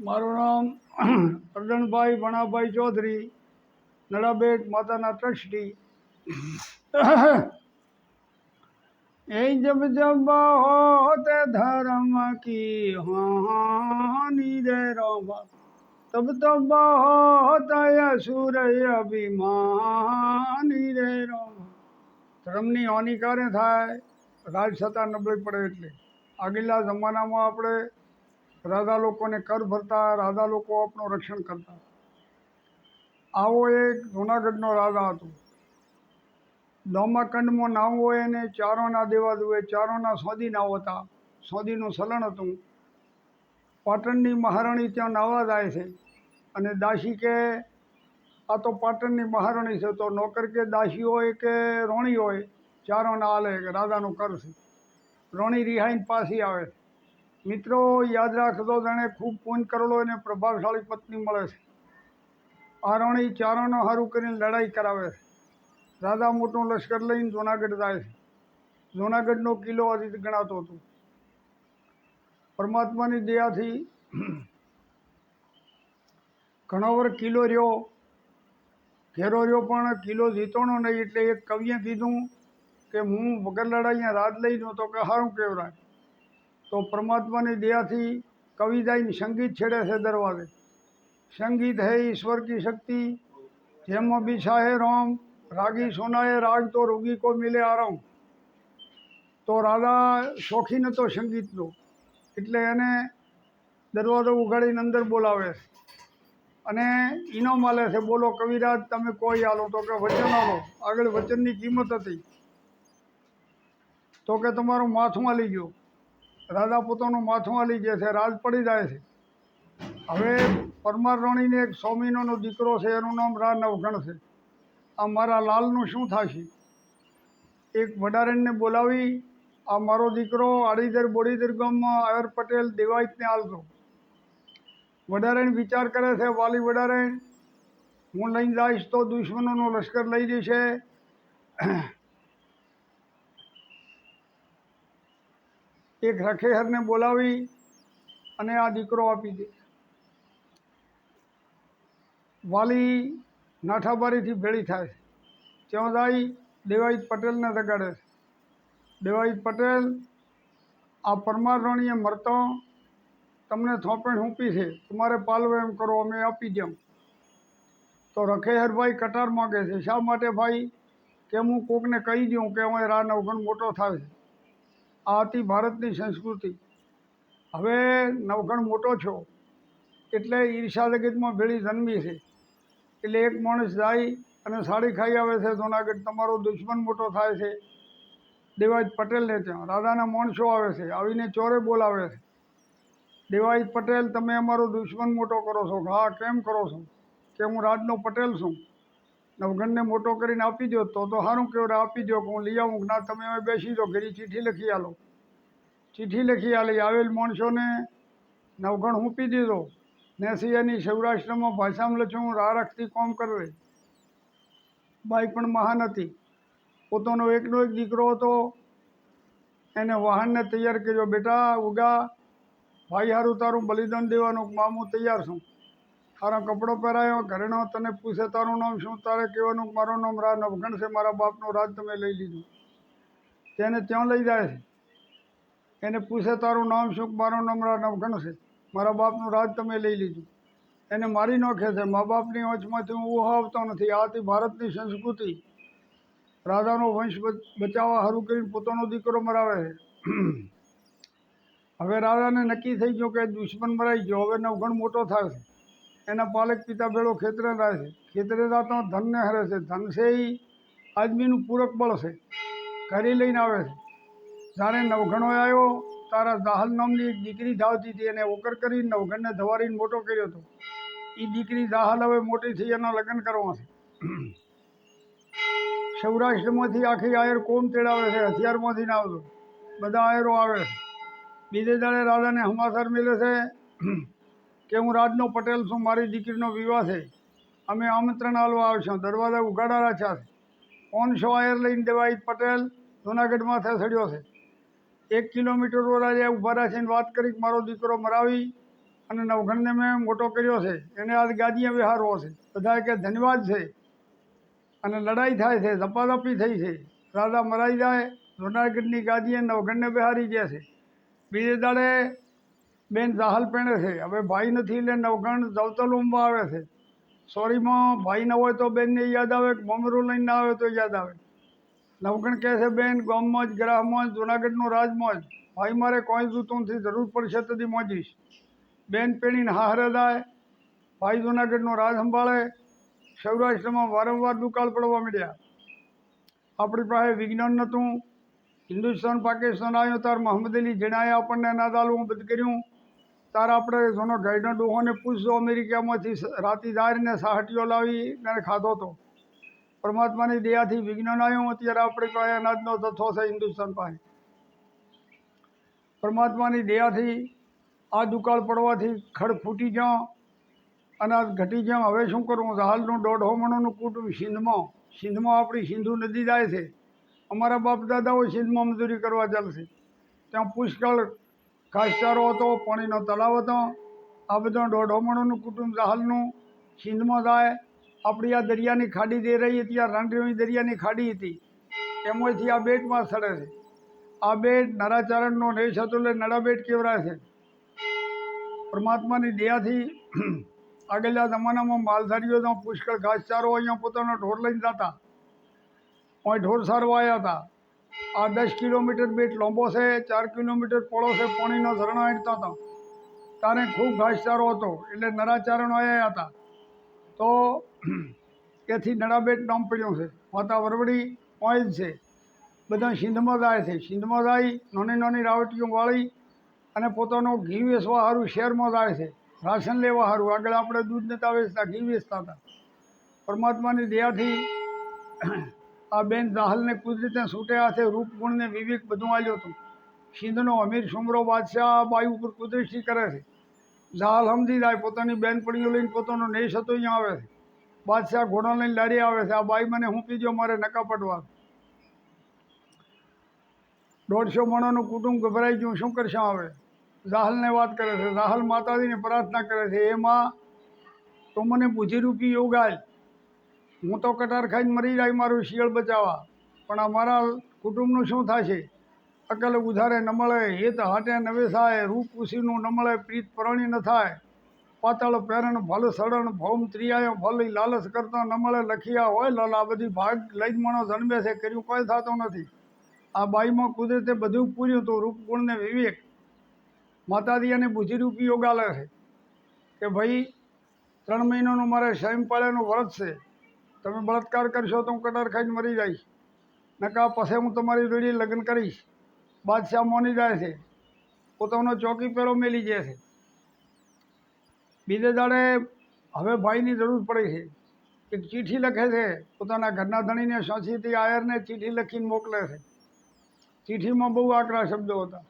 મારું નામ અર્જનભાઈ ભણાભાઈ ચૌધરી, નડાબેટ માતાના ટ્રસ્ટી. એ જબ જબ હોતે ધર્મ કી હાની રે રોમા તબ તબ હોતા અસુર અભિમાની રે રોમા ધર્મની હાનિકારે થાય રાજ સત્તા નબળી પડે એટલે. આગલા જમાનામાં આપણે રાધા લોકોને કર ભરતા રાધા લોકો આપણું રક્ષણ કરતા. આવો એક જૂનાગઢનો રાધા હતો. દોમાકંડમાં નામ હોય એને ચારોના દેવા દુએ ચારોના સોદી નાવ હતા. સોદીનું સલણ હતું. પાટણની મહારાણી ત્યાં નાવા જાય છે અને દાસી કે, આ તો પાટણની મહારાણી છે, તો નોકર કે દાસી હોય કે રોણી હોય? ચારોના આલે રાધાનું કર છે. રોણી રિહાઈને પાછી આવે છે. મિત્રો, યાદ રાખજો, જાણે ખૂબ પૂન કરેલો અને પ્રભાવશાળી પત્ની મળે છે. આરણી ચારણો હારું કરીને લડાઈ કરાવે છે. રાધા મોટું લશ્કર લઈને જૂનાગઢ જાય છે. જૂનાગઢનો કિલ્લો આજે ગણાતો હતો. પરમાત્માની દયાથી ઘણો વર કિલ્લો રહ્યો. ઘેરો રહ્યો, પણ કિલ્લો જીતોનો નહીં એટલે એક કવિએ કીધું કે હું વગર લડાઈ રાત લઈ તો કે સારું કહેવાય તો પરમાત્માની દયાથી કવિ જઈને સંગીત છેડે છે દરવાજે. સંગીત હે ઈશ્વર કી શક્તિ, જેમાં બિછા હે રોમ, રાગી સોનાએ રાગ તો રોગી કો મિલે આરામ. તો રાધા શોખીન હતો સંગીતનો એટલે એને દરવાજો ઉઘાડીને અંદર બોલાવે છે. અને ઇનામ માલે છે, બોલો કવિરાજ, તમે કોઈ આલો? તો કે વચન આલો. આગળ વચનની કિંમત હતી. તો કે તમારું માથું આલી ગયું. રાધા પોતાનું માથું આલી જાય છે, રાજ પડી જાય છે. હવે પરમાર રાણીને એક સો મહિનાનો દીકરો છે, એનું નામ રા નવઘણ છે. આ મારા લાલનું શું થશે? એક વડારણને બોલાવી, આ મારો દીકરો આડીદર બોડીદર ગામમાં આયર પટેલ દેવાઈતને આલતો. વડારણ વિચાર કરે છે, વાલી વડારણ હું લઈને જઈશ તો દુશ્મનોનો લશ્કર લઈ જશે. એક રખેહરને બોલાવી અને આ દીકરો આપી દે. વાલી નાઠાબારીથી ભેળી થાય ત્યાં જાય દેવાઈ પટેલને રગાડે છે. દેવાઈત પટેલ, આ પરમાર રાણીએ મરતો, તમને થોપણ હૂંપી છે, તમારે પાલવે એમ કરો, અમે આપી દેમ તો રખેહરભાઈ કટાર માગે છે, શા માટે ભાઈ? કે હું કોકને કહી દઉં કે અમે રા નવગણ મોટો થાય છે? આ હતી ભારતની સંસ્કૃતિ. હવે નવગણ મોટો છો, એટલે ઈર્ષા જગતમાં ભેળી જન્મી છે. એટલે એક માણસ જાય અને સાડી ખાઈ આવે છે જુનાગઢ તમારો દુશ્મન મોટો થાય છે. દેવાજ પટેલને ત્યાં, રાધાના માણસો આવે છે, આવીને ચોરે બોલાવે છે. દેવાજ પટેલ, તમે અમારો દુશ્મન મોટો કરો છો. હા, કેમ કરો છો? કે હું રાજનો પટેલ છું. નવગણને મોટો કરીને આપી દો તો તો સારું કહેવાય આપી દો કે હું લઈ આવું, ના તમે અમે બેસી દો ઘરી ચીઠી લખી આલો. ચીઠી લખી આલી, આવેલ માણસોને નવગણ હુંપી દીધો. નેસિયાની સૌરાષ્ટ્રમાં ભાષામાં લખ્યું રારખથી કોમ કરે બાઈ પણ મહાન હતી. પોતાનો એકનો એક દીકરો હતો. એને વાહનને તૈયાર કર્યો, બેટા, ઉગા, ભાઈ હારું તારું બલિદાન દેવાનું મામું તૈયાર છું. તારો કપડો પહેરાયો, ઘરેણો તને પૂછે, તારું નામ શું? તારે કહેવાનું મારું નામ રા નવગણ છે, મારા બાપનું રાજ તમે લઈ લીધું. તેને ત્યાં લઈ જાય છે. એને પૂછે, તારું નામ શું? મારું નામ રા નવગણ છે, મારા બાપનું રાજ તમે લઈ લીધું. એને મારી નાખે છે. મા બાપની વંશમાંથી હું આવતો નથી. આ હતી ભારતની સંસ્કૃતિ રાજાનો વંશ બચાવવા સારું કરીને પોતાનો દીકરો મરાવે છે. હવે રાજાને નક્કી થઈ ગયું કે દુશ્મન મરાઈ ગયો. હવે નવગણ મોટો થાય છે. એના પાલક પિતા ભેળો ખેતરે રહે છે. ખેતરે તો ધનને હરે છે. ધન છે આદમીનું પૂરક બળ છે. ઘરે લઈને આવે છે. જ્યારે નવઘણો આવ્યો તારા દાહલ નામની એક દીકરી ધાવતી હતી. એને ઓકર કરી નવઘણને ધવારીને મોટો કર્યો હતો. એ દીકરી દાહલ હવે મોટી થઈ એના લગ્ન કરવા છે. સૌરાષ્ટ્રમાંથી આખી આયર કોમ તેડાવે છે. હથિયારમાંથી ના આવતો બધા આયરો આવે છે. બીજે દાડે રાજાને હમાસર મિલે છે. કે હું રાજનો પટેલ છું, મારી દીકરીનો વિવાહ છે. અમે આમંત્રણ આલવા આવશું દરવાજા ઉગાડા રાખ્યા છે શો આયર લઈને દેવાઈ પટેલ જુનાગઢમાં થસડ્યો છે. એક કિલોમીટર ઓરા ઊભા રાખીને વાત કરી મારો દીકરો મરાવી અને નવઘણને મેં મોટો કર્યો છે. એને આજ ગાદીએ વિહારવો છે. બધા કે ધન્યવાદ છે. અને લડાઈ થાય છે ઝપાઝપી થઈ છે. રાજા મરાઈ જાય, જુનાગઢની ગાદીએ નવઘણને બિહારી ગયા છે. બીજે દાડે બેન જાહલ પહેણે છે. હવે ભાઈ નથી એટલે નવઘણ જવતલુંબમાં આવે છે. સોરીમાં ભાઈ ન હોય તો બેનને યાદ આવે કે મમરું લઈને ના આવે તો યાદ આવે. નવગણ કહે છે, બેન, ગામમાં જ, ગ્રામમાં જ, જુનાગઢનું રાજમાં જ, ભાઈ મારે કોઈ જૂતું જરૂર પડશે તેથી મોજીશ. બેન પેણીને હારે દાય, ભાઈ જુનાગઢનો રાજ સંભાળે, સૌરાષ્ટ્રમાં વારંવાર દુકાળ પડવા માંડ્યા. આપણી પાસે વિજ્ઞાન નહોતું, હિન્દુસ્તાન, પાકિસ્તાન આવ્યો તાર મોહમ્મદ અલી જણાયા આપણને નાદાલું બધું કર્યું. તાર આપણે સોનો ગાઈડનો ડોહોને પૂછજો, અમેરિકામાંથી રાતી દારીને સાહટીઓ લાવી અને ખાધો હતો પરમાત્માની દયાથી વિજ્ઞાન આવ્યું, અત્યારે આપણે કોઈ અનાજનો જથ્થો છે હિન્દુસ્તાન પાસે. પરમાત્માની દયાથી આ દુકાળ પડવાથી ખડ ફૂટી ગયો અનાજ ઘટી ગયો હવે શું કરવું? હાલનું દોઢ મણોનું કુટુંબ સિંધમાં સિંધમાં આપણી સિંધુ નદી જાય છે. અમારા બાપ દાદાઓ સિંધમાં મજૂરી કરવા ચાલશે. ત્યાં પુષ્કળ ઘાસચારો હતો, પાણીનો તળાવ હતો. આ બધો ઢોઢોમણોનું કુટુંબ હાલનું સિંધમાં થાય આપણી આ દરિયાની ખાડી જે રહી હતી, આ રાંડેવી દરિયાની ખાડી હતી એમાંથી આ બેટમાં સડે છે. આ બેટ નરાચરણનો નેશ હતો એટલે નડાબેટ કેવરાય છે. પરમાત્માની દયાથી આગળના જમાનામાં માલધારીઓ તો પુષ્કળ ઘાસચારો અહીંયા પોતાનો ઢોર લઈને જતા. અહીં ઢોર સારવા આવ્યા હતા. આ દસ કિલોમીટર બેટ લાંબો છે, ચાર કિલોમીટર પોળો છે, પોણીનો ઝરણા હેઠતા હતા. તારે ખૂબ ઘાસચારો હતો, એટલે નરાચારણો આવ્યા હતા. તો એથી નડાબેટ નામ પડ્યું છે. માતા વરવડી ઓઇલ છે. બધા સિંધમાં જાય છે. સિંધમાં જાય, નાની નાની રાવટીઓ વાળી અને પોતાનો ઘી વેચવા સારું શહેરમાં જાય છે. રાશન લેવા સારું આગળ આપણે દૂધ નતા વેચતા ઘી વેચતા હતા. પરમાત્માની દયાથી આ બેન દાહલને કુદરતે છૂટે હાથે રૂપ ગુણને વિવેક બધું આવ્યું હતું. સિંધનો અમીર સુમરો બાદશાહ બાઈ ઉપર કુદરતી કરે છે. દાહલ સમજી જાય પોતાની બહેનપણીઓ લઈને પોતાનો નેશ હતો, અહીંયા આવે છે. બાદશાહ ઘોડો લઈને લારી આવે છે. આ બાઈ મને હું પીજો મારે નકા પડવા દોઢસો મણોનું કુટુંબ ગભરાઈ ગયું. શું કરશે હવે? રાહલને વાત કરે છે. રાહલ માતાજીને પ્રાર્થના કરે છે એમાં તો મને બુદ્ધિરૂપી યોગ આલ હું તો કટાર ખાઈને મરી જાય મારું શિયળ બચાવવા. પણ આ મારા કુટુંબનું શું થશે? અકલ ઉધારે ન મળે, હિત હાટે નવેસાય રૂપ ઉસીનું ન મળે, પ્રીત પરણી ન થાય. પાતળ પેરણ ભલ સડણ ભૌમ ત્રિયાયો, ભલ લાલચ કરતા ન મળે, લખિયા હોય, લાલા બધી ભાગ લઈ મણો જન્મે છે કર્યું કોઈ થતું નથી. આ બાઈમાં કુદરતે બધું પૂર્યું હતું રૂપ ગુણ ને વિવેક. માતાજી અને બુદ્ધિરૂપી યોગ આલે છે કે ભાઈ, ત્રણ મહિનાનું મારે સ્વયંપાળાનું વ્રત છે. તમે બળાત્કાર કરશો તો હું કટાર ખાઈને મરી જઈશ. નકા પછી હું તમારી જોડી લગ્ન કરીશ. બાદશાહ મોની જાય છે. પોતાનો ચોકી પેલો મેલી જાય છે. બીજે દાડે હવે ભાઈની જરૂર પડે છે એક ચીઠી લખે છે. પોતાના ઘરના ધણીને સોંચીથી આયરને ચીઠી લખીને મોકલે છે. ચીઠીમાં બહુ આકરા શબ્દો હતા.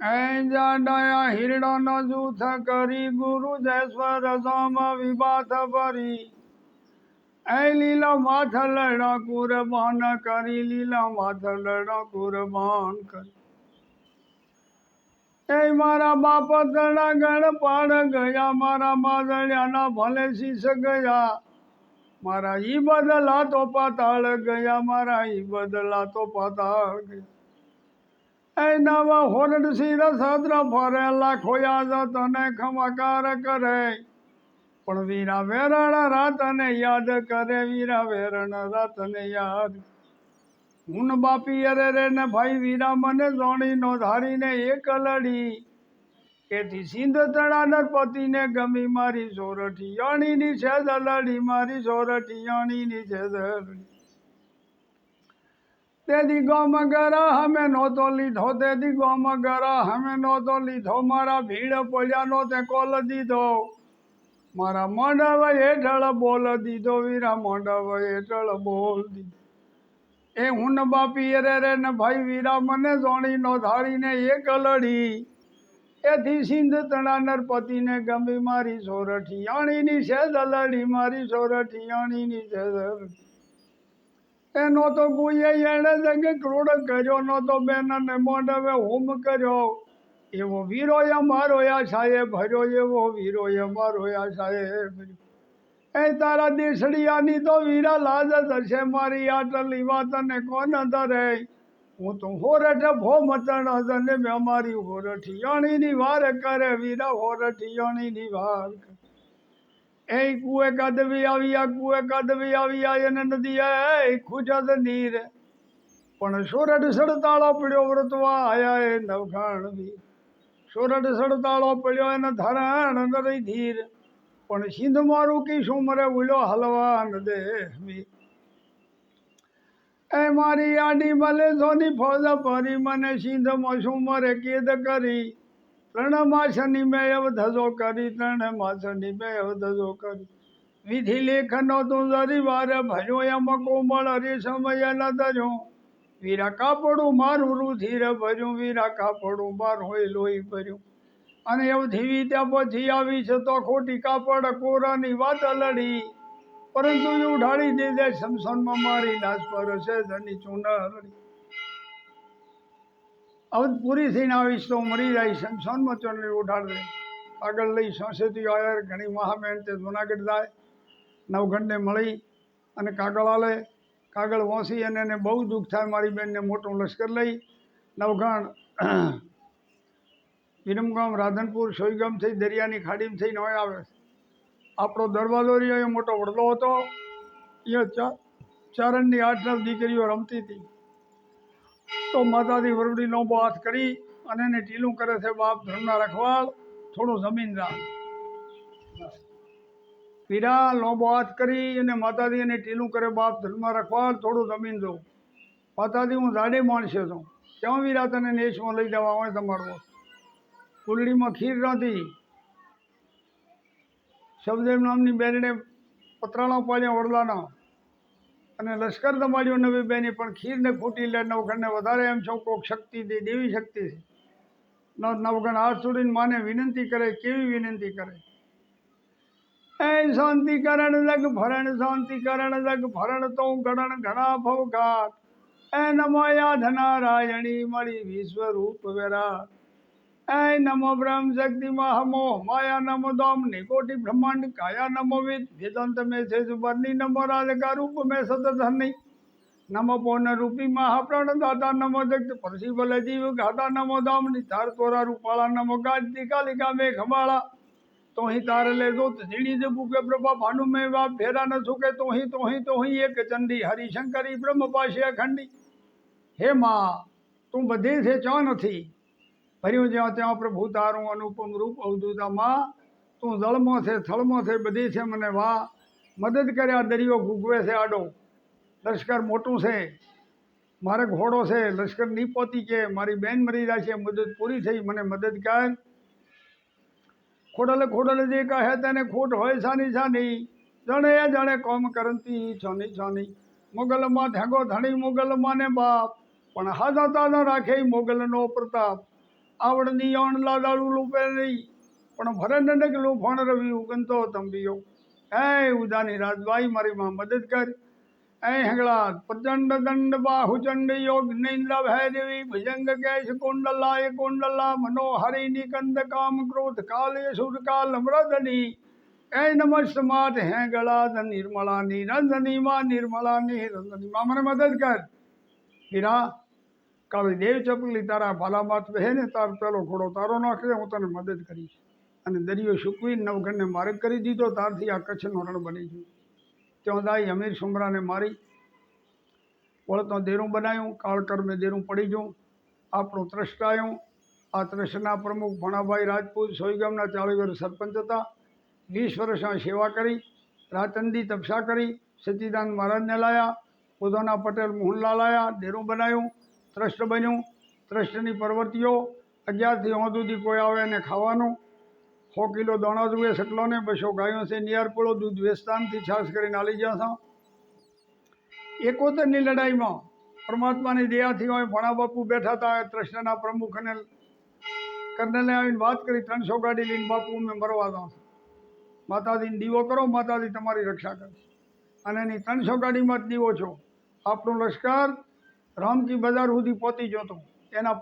જાડાયા હિરડાનો જૂથ કરી ગુરુ જયસ્વર સામ વિભાત ભરી. એ લીલા માથ લડા, કુરબાન કરી, લીલા માથ લડા, કુરબાન કરી. એ મારા બાપ તડા ગણ પાડ ગયા, મારા માદળિયાના ભલે શીશ ગયા. મારા ઈ બદલા તો પાતાળ ગયા, મારા ઈ બદલા તો પાતાળ ગયા. એ નવા હોરડ શિર સદ્ર ફરે લાખોયા જતને ખમાકાર કરે. પણ વીરા વેરણ રાતને યાદ કરે, વીરા વેરણ રાતને યાદ. હું બાપી અરે રે ને ભાઈ, વીરા મને જોણીનો ધારીને એક લડી. એથી સિંધ તળા નરપતિને ગમી મારી સોરઠી યાણીની છે દલડી મારી સોરઠી યાણીની છે દલડી તેથી ગોમગરા હમે નહોતો લીધો, તેથી ગોમગરા હમે નહોતો લીધો. મારા ભીડ પોજાનો તે કોલ દીધો. મારા મોઢવ હેઠળ બોલ દીધો, વીરા મોઢવ હેઠળ બોલ દીધો. એ હું ન બાપી રે રે ને ભાઈ, વીરા મને જોણીનો ધારીને એક લડી. એથી સિંધ તણા નરપતિને ગમી મારી સોરઠી યાણીની છે દલડી મારી સોરઠી યાણીની છે દલડી એનો તો કોઈએ એણે જગે ક્રોડ કર્યો નતો બેનને મોઢવે હોમ કર્યો. એવો વીરો અમારો આ સાહેબ ભર્યો એવો વીરો અમારો આ સાહેબ. એ તારા દેસડિયાની તો વીરા લાજ થશે મારી આટલી વાત અને કોણ ધરે હું તો હોરઠ ભો મચણ મતણ ને, મેં અમારી હોરઠિયાણીની વાર કરે, વીરા હોરઠિયાણીની વાર કરે. એ કુએ કદવી આવ્યા કુએ કદવી આવ્યા એને નદી એ ખુજદ નીર. પણ સોરઠ સડતાળો પડ્યો વ્રતવા આયા એ નવખાણ વીર. સોરઠ સડતાળો પડ્યો એને ધરણ નરી ધીર. પણ સિંધ મારું કી સુમરે ઉલ્યો હલવા ન દે વીર. એ મારી આડી મલે, સોની ફોજ પરી, મને સિંધમાં સુમરે કેદ કરી? ત્રણ માસની મેં એવ ધજો કરી ત્રણ માસની મેં એવ ધજો કરી. વિધિ લેખનો તું જરી વારે ભજો એમ કોમળ હરી સમય ન ધજો વીરા કાપડું મારું રુધિર ભર્યું, વીરા કાપડું મારું હોય લોહી ભર્યું. અને એવું ધીવી ત્યાં પછી આવી છે તો ખોટી કાપડ કોરાની વાત લડી. પરંતુ ઉઢાડી દીધે, શમશાનમાં મારી નાશ પર છે, ધની ચૂંડળી હવે પૂરી થઈને આવીશ તો મરી જાય શમશાનમાં ચૂંટણી ઉઠાડ દે. આગળ લઈ સંસદી આયર ઘણી મહાબેન તે જુનાગઢ જાય. નવગંડને મળી અને કાગળ આલે. કાગળ વાંસી અને એને બહુ દુઃખ થાય મારી બહેનને મોટું લશ્કર લઈ. નવગણ વિરમગામ રાધનપુર સોઈગામ થઈ દરિયાની ખાડીમાં થઈને હોય આવે. આપણો દરવાજો રહ્યો, એ મોટો વડલો હતો. એ ચારણની આઠ નવ દીકરીઓ રમતી હતી. તો માતાજી વરવડી લોંબો હાથ કરી અને એને ઢીલું કરે છે બાપ ધર્મના રખવાળ. થોડું જમીન રાખ. પીરા લોંબો કરી અને માતાજી એને ટીલું કરે બાપ ધર્મના રખવાળ, થોડું જમીન દો માતાજી, હું જાડે માણસે છું. ક્યાં વીરા તને નેશમાં લઈ જવા હોય તમારો? કુલડીમાં ખીર નથી શબ્દેવ નામની બેનને પતરાણા પાડ્યા વડલાના. અને લશ્કર દમાડ્યો નવી બેની પણ ખીરને ખૂટી લે, નવગણને વધારે એમ છો, કોક શક્તિ દે, દેવી શક્તિ છે. નવ નવગણ હાથ છોડીને માને વિનંતી કરે, કેવી વિનંતી કરે? એ શાંતિકરણ જગ ભરણ શાંતિકરણ જગ ભરણ તો ગણ ઘણા ભવઘાટ એ નમાયા ધનારાયણી નારાયણી મળી વિશ્વરૂપ વિરાટ. નમો બ્રહ્મ શક્તિમાં હમો માયા નમો દામની કોટી બ્રહ્માંડ, કાયા નમો વેદ વેદાંત મેં છે સુબરની નમો રાધિકા રૂપ મેં સતધની નમો પૌન રૂપી મહાપ્રાણ દાતા નમો જગત પરશિવલ જીવ ગાતા નમો દામની તાર તોરા રૂપાળા નમો ગાજતી કાલિકા મેં ખમાળા તો અહીં તાર લે જોત ઝીણી જ બુકે પ્રભા ભાનુ મેં બાપ ફેરા ન સુકે તો અહીં તો અહીં તો અહીં એક ચંડી હરિશંકરી બ્રહ્મ પાસે અખંડી. હે માં, તું બધી છે ચો નથી? ભર્યું જ્યાં ત્યાં પ્રભુ તારું અનુપમ રૂપ અવધૂતામાં તું જળમાં છે, થળમો છે, બધી છે, મને વાહ. મદદ કર્યા દરિયો ભૂગવે છે, આડો. લશ્કર મોટું છે, મારે ઘોડો છે, લશ્કર નહીં પહોંચી કે, મારી બેન મરી જાય છે, મદદ પૂરી થઈ, મને મદદ કર. ખોડલે ખોડલે જે કહે તેને ખોટ હોય સાની સાની. જણે જણે કોમ કરંતી, છોની છોની. મોગલમાં ધેગો ધણી મોગલમાં ને બાપ. પણ હાજા તાજા રાખે મોગલનો પ્રતાપ. આવડની અણ લાદાળું લૂપે નહીં પણ ભરણ ડગલું ફણ રવિ ઉગનતો તંબીઓ હે ઉદાની રાજબાઈ મારી માં મદદ કર હે હંગળા પ્રચંડ દંડ બાહુચંડ યોગ નિંદ્ર ભૈરવી ભુજંગ કેશ કુંડલા કુંડલા મનોહરી નિકંદ કામ ક્રોધ કાલે સુર કાલ મૃદની એ નમસ્ત માત હે ગળા નિર્મળા નિરંજની માં નિર્મળા નિરંજની માં મને મદદ કર હીરા કાળી દેવ ચપલી તારા ભાલામાત વહે ને, તાર પેલો ઘોડો તારો નાખે, હું તને મદદ કરીશ. અને દરિયો સૂકવી નવઘણને માર્ગ કરી દીધો તારથી આ કચ્છનો રણ બની ગયું. ત્યાં દાઈ અમીર સુમરાને મારી, વળતો દેરું બનાવ્યું કાળકર્મે દેરું પડી ગયું. આપણું ત્રષ્ટાયું આ ત્રષ્ટના પ્રમુખ ભણાભાઈ રાજપૂત સોયગામના ચાલીસ વર્ષ સરપંચ હતા. વીસ વર્ષમાં સેવા કરી, રાતંદી તપસા કરી સચ્ચિદાનંદ મહારાજને લાયા પોતાના પટેલ મોહનલાલ આવ્યા દેરું બનાવ્યું ત્રસ્ટ બન્યું. ત્રસ્ટની પ્રવૃત્તિઓ, અગિયારથી હોં સુધી કોઈ આવે એને ખાવાનું. સો કિલો દાણા જુએ સટલો ને બસો ગાયો છે નિયારપુળો દૂધ વેસ્તાનથી છાસ કરીને આલી જ્યાં છો. એકોતરની લડાઈમાં પરમાત્માની દયાથી હોય, ભણા બાપુ બેઠા હતા ત્રષ્ટના પ્રમુખ અને કર્નલે આવીને વાત કરી, ત્રણસો ગાડી લઈને બાપુ મેં મરવા દઉં માતાજીને દીવો કરો, માતાજી તમારી રક્ષા કરશે. અને એની ત્રણસો ગાડીમાં જ દીવો છો. આપણું લશ્કર રામકી બજાર સુધી પહોંચી ગયો હતો એના